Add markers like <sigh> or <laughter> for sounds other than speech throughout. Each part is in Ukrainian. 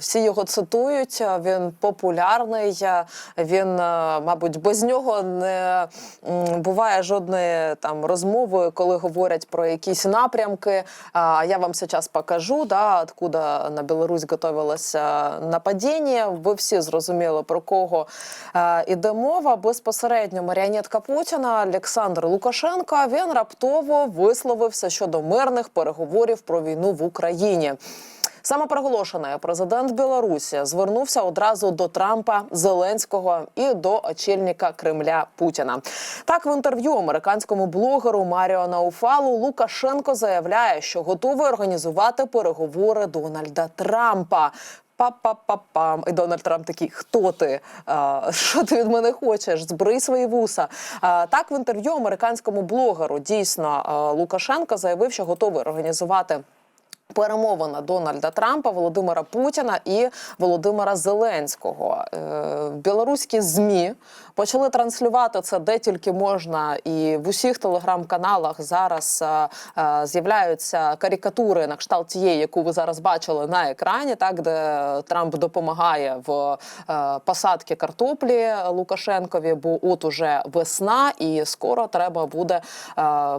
всі його цитують. е, Він популярний. е, Він, е, мабуть, без нього не буває жодної там розмови, коли говорять про якісь напрямки. А я вам зараз покажу, да, откуда на Білорусь готувалося нападіння. Ви всі зрозуміли про кого іде мова. Безпосередньо маріонетка Путіна Олександр Лукашенко. Він раптово висловився щодо мирних переговорів про війну в Україні. Самопроголошений президент Білорусі звернувся одразу до Трампа, Зеленського і до очільника Кремля Путіна. Так, в інтерв'ю американському блогеру Маріо Науфалу Лукашенко заявляє, що готовий організувати переговори Дональда Трампа. Па-па-па-пам. І Дональд Трамп такий: хто ти? А, що ти від мене хочеш? Збрий свої вуса. А, так, в інтерв'ю американському блогеру дійсно Лукашенко заявив, що готовий організувати. Перемовина Дональда Трампа, Володимира Путіна і Володимира Зеленського. Е, Білоруські змі почали транслювати це де тільки можна, і в усіх телеграм-каналах зараз е, е, з'являються карикатури на кшталт тієї, яку ви зараз бачили на екрані, так де Трамп допомагає в посадці картоплі Лукашенкові, бо от уже весна, і скоро треба буде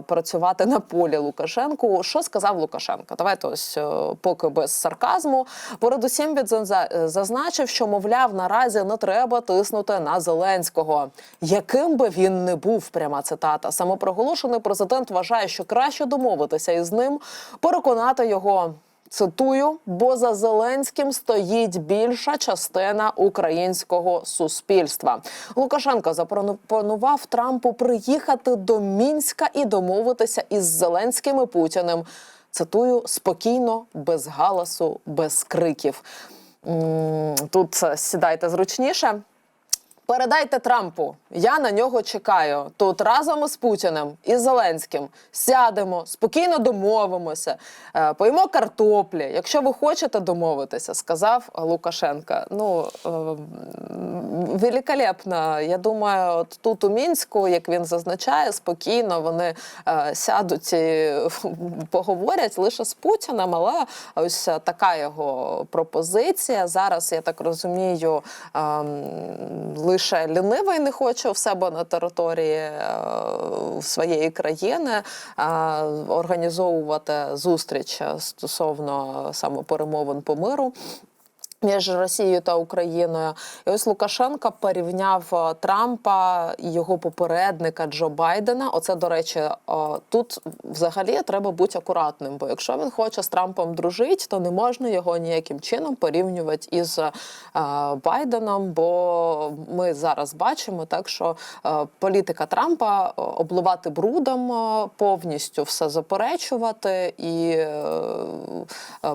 працювати на полі Лукашенку. Що сказав Лукашенко? Давайте ось е, поки без сарказму. Передусім він зазна- зазначив, що мовляв, наразі не треба тиснути на Зеленського, яким би він не був. Пряма цитата. Самопроголошений президент вважає, що краще домовитися із ним, переконати його. Цитую, бо за Зеленським стоїть більша частина українського суспільства. Лукашенко запропонував Трампу приїхати до Мінська і домовитися із Зеленським і Путіним. Цитую спокійно, без галасу, без криків. Тут е, сідайте зручніше. Передайте Трампу, я на нього чекаю. Тут разом із Путіним і Зеленським сядемо, спокійно домовимося, е, поїмо картоплі. Якщо ви хочете домовитися, сказав Лукашенко. Ну е, великолепно. Я думаю, от тут у мінську, як він зазначає, спокійно вони е, сядуть і <laughs> поговорять лише з Путіним, але ось така його пропозиція. Зараз я так розумію. ем, лише лінивий не хоче в себе на території е, своєї країни е, організовувати зустріч стосовно саме перемовин по миру. Між Росією та Україною, і ось Лукашенко порівняв е, Трампа і його попередника Джо Байдена. Оце до речі, е, тут взагалі треба бути акуратним. Бо якщо він хоче з Трампом дружити, то не можна його ніяким чином порівнювати із е, Байденом. Бо ми зараз бачимо, так що політика Трампа обливати брудом повністю все заперечувати і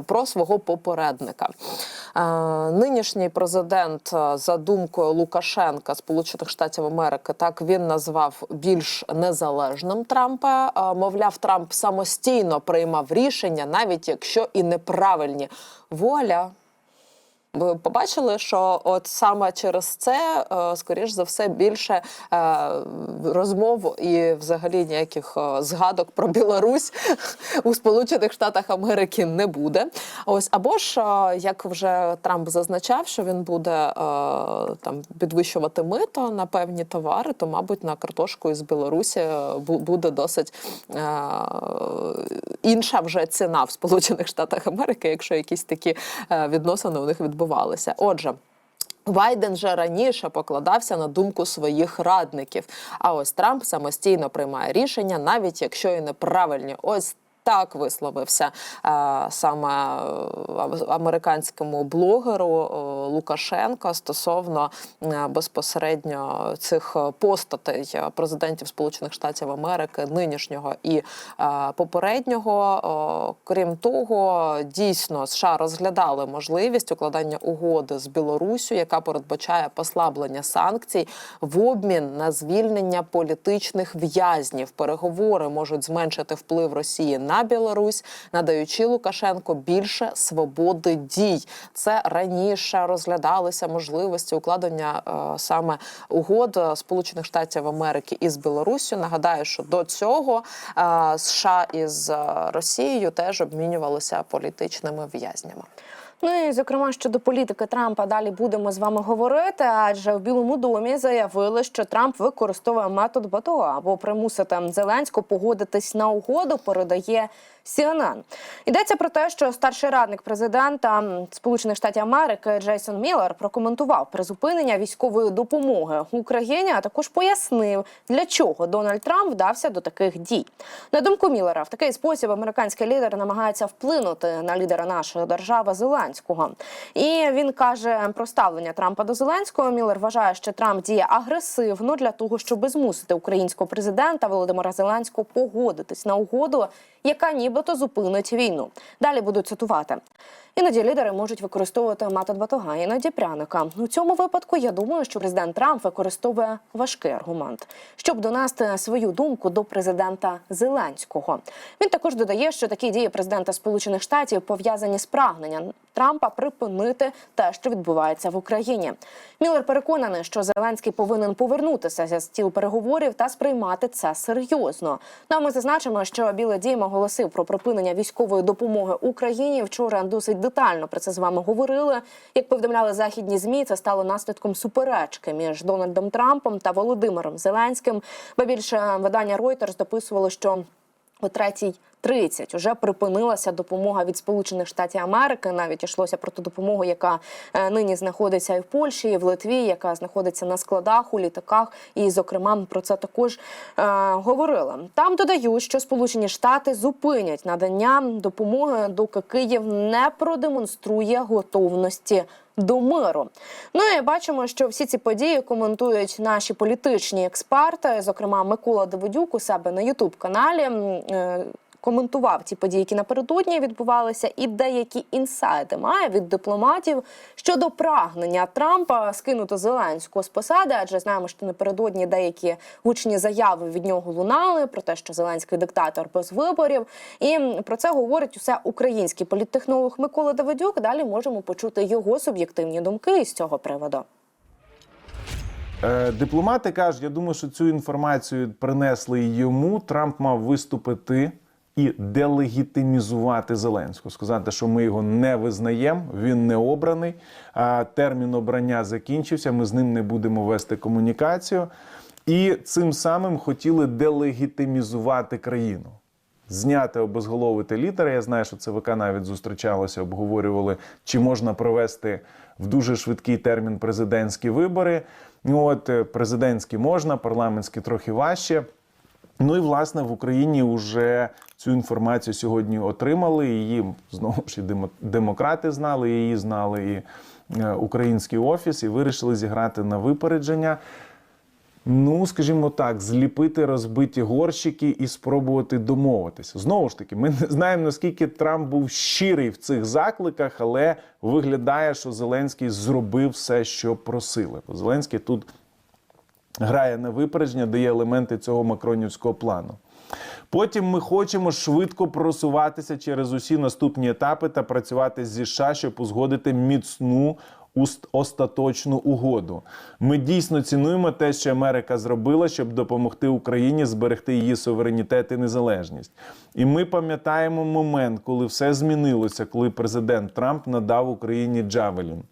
про свого попередника. Нинішній президент, е, за думкою Лукашенка Сполучених Штатів Америки, так він назвав більш незалежним Трампа. Е, Мовляв, Трамп самостійно приймав рішення, навіть якщо і неправильні. Вуаля. Ви побачили, що от саме через це, е, скоріш за все, більше е, розмов і взагалі ніяких е, згадок про Білорусь у Сполучених Штатах Америки не буде. Ось або ж як вже Трамп зазначав, що він буде там підвищувати мито на певні товари, то мабуть на картошку із Білорусі буде досить інша вже ціна в Сполучених Штатах Америки, якщо якісь такі відносини у них відбувалися. Отже. Байден вже раніше покладався на думку своїх радників. А ось Трамп самостійно приймає рішення, навіть якщо і неправильні. Ось так висловився е, саме е, американському блогеру е, Лукашенка стосовно безпосередньо цих постатей президентів Сполучених Штатів Америки, нинішнього і попереднього. Крім того, дійсно США розглядали можливість укладання угоди з Білоруссю, яка передбачає послаблення санкцій в обмін на звільнення політичних в'язнів. Переговори можуть зменшити вплив Росії на Білорусь, надаючи Лукашенко більше свободи дій. Це раніше розглядалися можливості укладення е, саме угод е, Сполучених Штатів Америки із Білоруссю. Нагадаю, що до цього е, США із е, Росією теж обмінювалися політичними в'язнями. Ну і зокрема щодо політики Трампа далі будемо з вами говорити. Адже в Білому домі заявили, що Трамп використовує метод БАТО або примусити Зеленського погодитись на угоду. Передає CNN. Йдеться про те, що старший радник президента Сполучених Штатів Америки Джейсон Міллер прокоментував призупинення військової допомоги Україні, а також пояснив, для чого Дональд Трамп вдався до таких дій. На думку Міллера, в такий спосіб американський лідер намагається вплинути на лідера нашої держави Зеленського. І він каже про ставлення Трампа до Зеленського. Міллер вважає, що Трамп діє агресивно для того, щоб змусити українського президента Володимира Зеленського погодитись на угоду, яка нібито зупинить війну. Далі буду цитувати. Іноді лідери можуть використовувати метод батога, іноді пряника. У цьому випадку я думаю, що президент Трамп використовує важкий аргумент, щоб донести свою думку до президента Зеленського. Він також додає, що такі дії президента Сполучених Штатів пов'язані з прагненням Трампа припинити те, що відбувається в Україні. Міллер переконаний, що Зеленський повинен повернутися за стіл переговорів та сприймати це серйозно. Ну, а ми зазначимо, що Білий Дім оголосив про припинення військової допомоги Україні. Вчора досить детально про це з вами говорили. Як повідомляли західні змі, це стало наслідком суперечки між Дональдом Трампом та Володимиром Зеленським. Ба більше видання Reuters дописувало, що о 3.30 уже припинилася допомога від Сполучених Штатів Америки. Навіть йшлося про ту допомогу, яка е, нині знаходиться і в Польщі, і в Литві, яка знаходиться на складах у літаках. І, зокрема, про це також е, говорили. Там додають, що Сполучені Штати зупинять надання допомоги, доки Київ не продемонструє готовності. До миру. Ну і бачимо, що всі ці події коментують наші політичні експерти. Зокрема, Микола Давидюк у себе на Ютуб каналі е, коментував ті події, які напередодні відбувалися, і деякі інсайди має від дипломатів щодо прагнення Трампа скинути Зеленського з посади, адже знаємо, що напередодні деякі гучні заяви від нього лунали про те, що Зеленський диктатор без виборів. І про це говорить усе український політтехнолог Микола Давидюк. Далі можемо почути його суб'єктивні думки із цього приводу. Е, Дипломати кажуть, я думаю, що цю інформацію принесли йому. Трамп мав виступити і делегітимізувати Зеленського, сказати, що ми його не визнаємо, він не обраний. а Термін обрання закінчився. Ми з ним не будемо вести комунікацію. І цим самим хотіли делегітимізувати країну. Зняти обезголовити літери. Я знаю, що ЦВК навіть зустрічалося, обговорювали, чи можна провести в дуже швидкий термін президентські вибори. От е, президентські можна, парламентські трохи важче. Ну і власне в Україні вже цю інформацію сьогодні отримали. Її знову ж і демо- демократи знали, її знали і е, український офіс, і вирішили зіграти на випередження. Ну, скажімо так, зліпити розбиті горщики і спробувати домовитися. Знову ж таки, ми не знаємо, наскільки Трамп був щирий в цих закликах, але виглядає, що Зеленський зробив все, що просили. Бо Зеленський тут грає на випередження, дає елементи цього макронівського плану. Потім ми хочемо швидко просуватися через усі наступні етапи та працювати зі США, щоб узгодити міцну остаточну угоду. Ми дійсно цінуємо те, що Америка зробила, щоб допомогти Україні зберегти її суверенітет і незалежність. І ми пам'ятаємо момент, коли все змінилося, коли президент Трамп надав Україні Джавелін.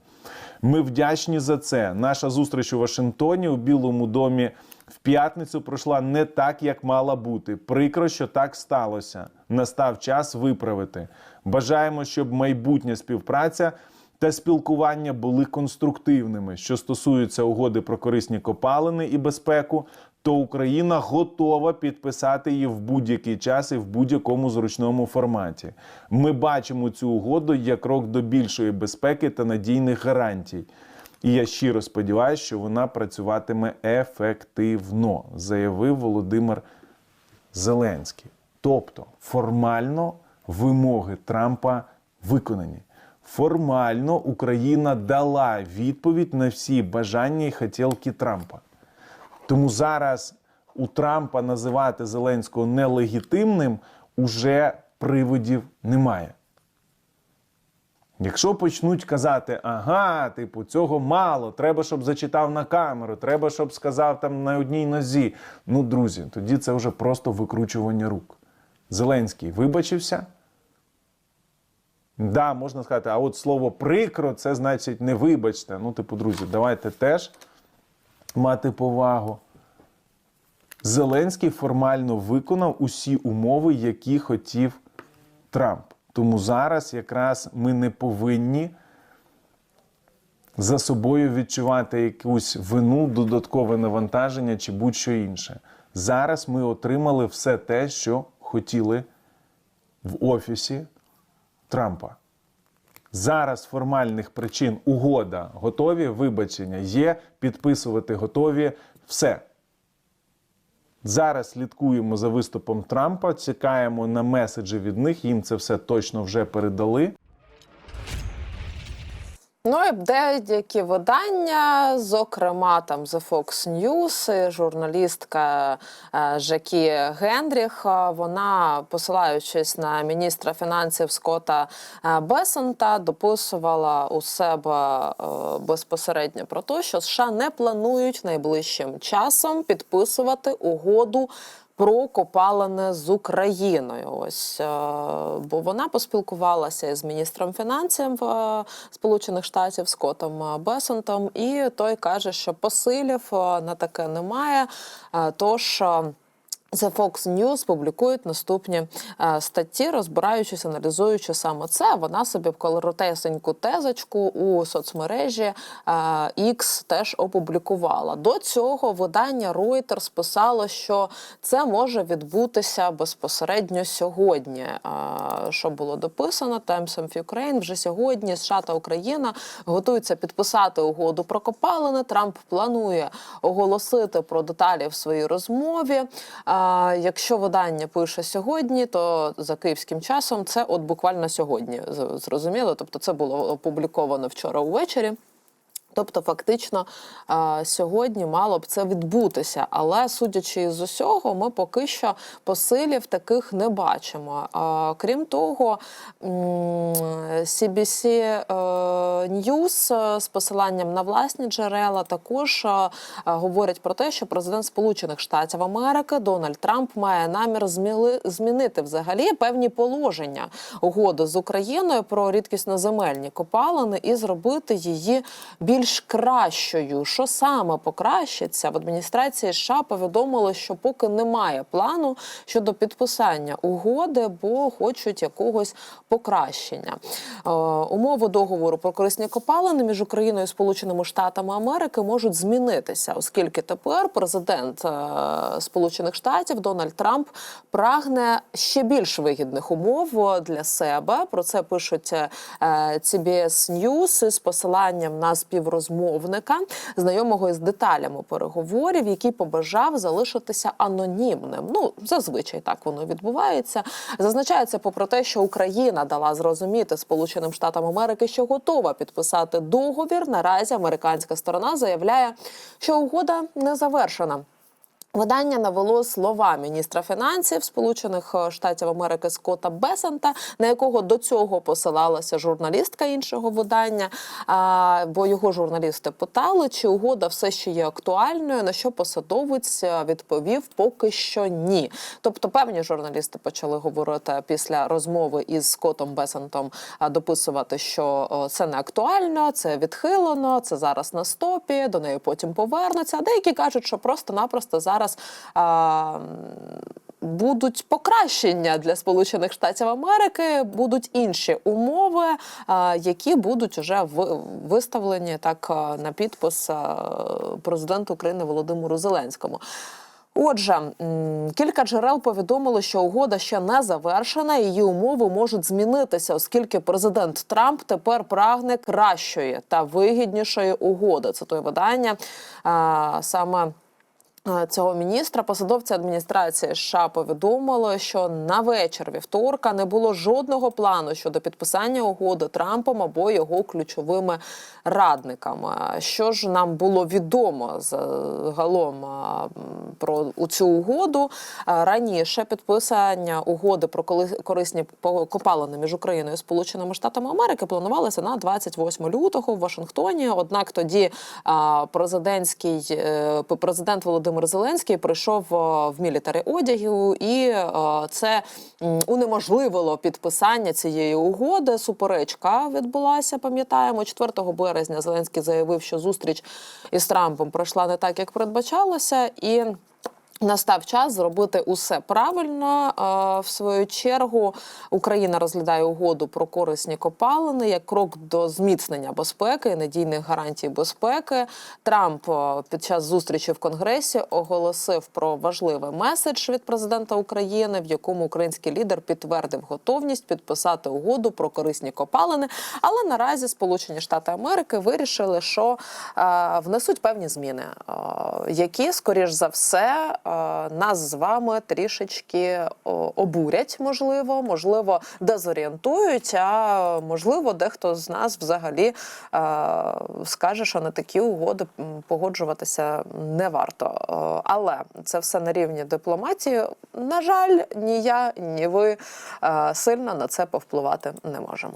Ми вдячні за це. Наша зустріч у Вашингтоні у Білому домі в п'ятницю пройшла не так, як мала бути. Прикро, що так сталося. Настав час виправити. Бажаємо, щоб майбутня співпраця та спілкування були конструктивними. Що стосується угоди про корисні копалини і безпеку, то Україна готова підписати її в будь-який час і в будь-якому зручному форматі. Ми бачимо цю угоду як крок до більшої безпеки та надійних гарантій. І я щиро сподіваюся, що вона працюватиме ефективно, заявив Володимир Зеленський. Тобто формально вимоги Трампа виконані. Формально Україна дала відповідь на всі бажання і хотілки Трампа. Тому зараз у Трампа називати Зеленського нелегітимним уже приводів немає. Якщо почнуть казати, ага, типу, цього мало, треба, щоб зачитав на камеру, треба, щоб сказав там на одній нозі. Ну, друзі, тоді це вже просто викручування рук. Зеленський вибачився, Да, можна сказати, а от слово прикро це значить не вибачте. Ну, типу, друзі, давайте теж мати повагу. Зеленський формально виконав усі умови, які хотів Трамп. Тому зараз якраз ми не повинні за собою відчувати якусь вину, додаткове навантаження чи будь-що інше. Зараз ми отримали все те, що хотіли в офісі Трампа. Зараз формальних причин угода готові, вибачення є, підписувати готові. Все. Зараз слідкуємо за виступом Трампа, чекаємо на меседжі від них. Їм це все точно вже передали. Ну і деякі видання, зокрема там The Fox News, журналістка е, Жакі Генріх. е, Вона, посилаючись на міністра фінансів Скотта е, Бесента, дописувала у себе безпосередньо про те, що США не планують найближчим часом підписувати угоду про копалини з Україною. Ось е, бо вона поспілкувалася із міністром фінансів е, Сполучених Штатів Скотом Бесонтом, і той каже, що посилів е, на таке немає. Тож. Е, The Fox News публікують наступні е, статті, розбираючись, аналізуючи саме це. Вона собі в коротесеньку тезочку у соцмережі е, X теж опублікувала. До цього видання Reuters писало, що це може відбутися безпосередньо сьогодні. Е, що було дописано Times of Ukraine вже сьогодні. США та Україна готуються підписати угоду про копалини. Трамп планує оголосити про деталі в своїй розмові. А якщо видання пише сьогодні, то за київським часом це от буквально сьогодні зрозуміло. Тобто, це було опубліковано вчора увечері. Тобто, фактично сьогодні мало б це відбутися, але судячи з усього, ми поки що посилів таких не бачимо. Крім того, CBC е, News е, з посиланням на власні джерела також е, говорять про те, що президент Сполучених Штатів Америки Дональд Трамп має намір змінити взагалі певні положення угоди з Україною про рідкісноземельні копалини і зробити її більш кращою. Що саме покращиться в адміністрації США повідомили, що поки немає плану щодо підписання угоди, бо хочуть якогось покращення. Е, умови договору про корисні копалини між Україною і Сполученими Штатами Америки можуть змінитися, оскільки тепер президент е, Сполучених Штатів Дональд Трамп прагне ще більш вигідних умов для себе. Про це пишуть е, CBS News з посиланням на співрозмовника, знайомого із деталями переговорів, який побажав залишитися анонімним. Ну зазвичай так воно відбувається. Зазначається, попри те, що Україна дала зрозуміти Сполученим Штатам Америки, що готова підписати договір. Наразі американська сторона заявляє, що угода не завершена. Видання навело слова міністра фінансів Сполучених е, Штатів Америки Скотта Бесента, на якого до цього посилалася журналістка іншого видання. Бо його журналісти питали, чи угода все ще є актуальною. На що посадовець е, відповів поки що ні. Тобто, певні журналісти почали говорити після розмови із Скоттом Бесентом, а, дописувати, що е, це не актуально, це відхилено, це зараз на стопі, до неї потім повернуться. А деякі кажуть, що просто-напросто зараз. А, Будуть покращення для Сполучених Штатів Америки, будуть інші умови, які будуть вже виставлені так на підпис президенту України Володимиру Зеленському. Отже, кілька джерел повідомили, що угода ще не завершена. Її умови можуть змінитися, оскільки президент Трамп тепер прагне кращої та вигіднішої угоди. Це той видання саме. Е, Цього міністра посадовці адміністрації США повідомили, що на вечір вівторка не було жодного плану щодо підписання угоди Трампом або його ключовими радниками. Що ж нам було відомо загалом про у цю угоду раніше підписання угоди про корисні копалини між Україною і Сполученими Штатами Америки планувалося на 28 лютого в Вашингтоні. Однак тоді президентський е, президент Володимир Володимир Зеленський прийшов е, в мілітари одягу, і е, це унеможливило підписання цієї угоди. Суперечка відбулася. Пам'ятаємо, 4 березня Зеленський заявив, що зустріч із Трампом пройшла не так, як передбачалося, і. Настав час зробити усе правильно. Е, В свою чергу Україна розглядає угоду про корисні копалини як крок до зміцнення безпеки і надійних гарантій безпеки. Трамп е, під час зустрічі в Конгресі оголосив про важливий меседж від президента України, в якому український лідер підтвердив готовність підписати угоду про корисні копалини. Але наразі Сполучені Штати Америки вирішили, що е, внесуть певні зміни, які, скоріш за все, нас з вами трішечки обурять, можливо, можливо, дезорієнтують, а можливо, дехто з нас взагалі е, скаже, що на такі угоди погоджуватися не варто. Е, але це все на рівні дипломатії. На жаль, ні я, ні ви е, сильно на це повпливати не можемо.